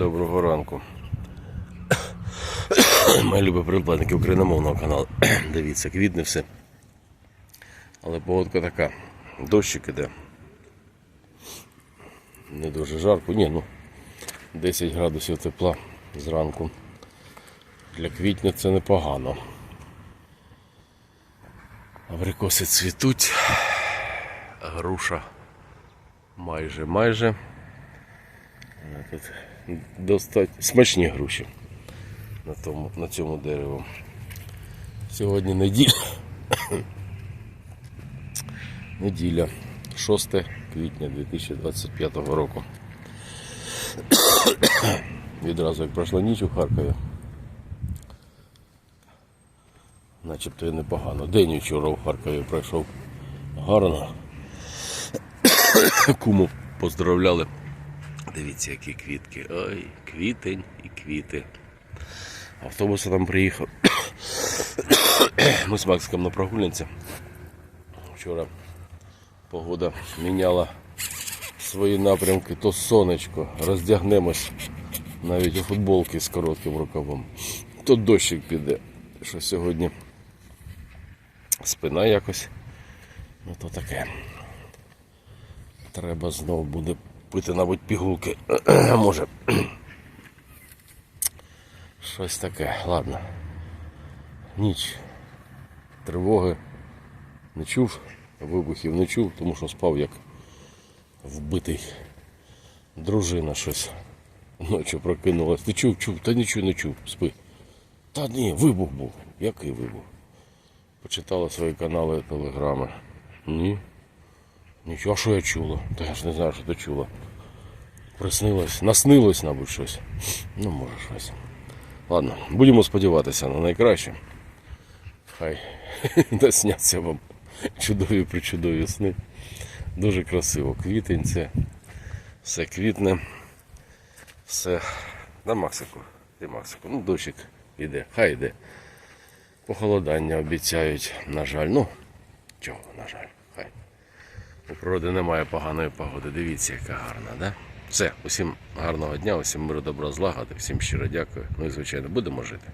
Доброго ранку. Мої любі прикладники україномовного каналу. Дивіться, квітне все. Але погодка така. Дощик іде. Не дуже жарко. Ні, ну 10 градусів тепла зранку. Для квітня це непогано. Абрикоси цвітуть. Груша майже майже. Тут достать смачні груші на, тому, на цьому дереву. Сьогодні неділя. Неділя, 6 квітня 2025 року. Відразу як пройшла ніч у Харкові. Начебто і непогано. День вчора у Харкові пройшов гарно. Куму поздравляли. Дивіться, які квітки. Ой, квітень і квіти. Автобус там приїхав. Ми з Максиком на прогулянці. Вчора погода міняла свої напрямки, то сонечко, роздягнемось навіть у футболки з коротким рукавом. То дощик піде. Що сьогодні спина якось. Ну то таке. Треба знову буде пити, мабуть, пігулки. Може. Щось таке. Ладно. Ніч. Тривоги не чув, вибухів не чув, тому що спав як вбитий. Дружина щось. Ночі прокинулась. Ти чув, чув, та нічого не чув, спи. Та ні, вибух був. Який вибух? Почитала свої канали телеграми. Ні. Нічого, що я чула? Та я ж не знаю, що ти чула. Приснилось, наснилось, мабуть, щось. Ну, може щось. Ладно, будемо сподіватися на найкраще. Хай насняться вам чудові причудові сни. Дуже красиво. Квітень це все квітне. Все. На Максику. Де Максику? Ну, дощик іде, хай йде. Похолодання обіцяють, на жаль. Ну, чого, на жаль. У природи немає поганої погоди. Дивіться, яка гарна, да? Все, усім гарного дня, усім миру, добра, злагоди, всім щиро дякую. Ну і звичайно, будемо жити.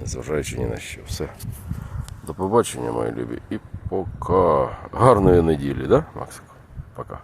Незважаючи ні на що. Все. До побачення, мої любі. І пока. Гарної неділі, да, Максику? Пока.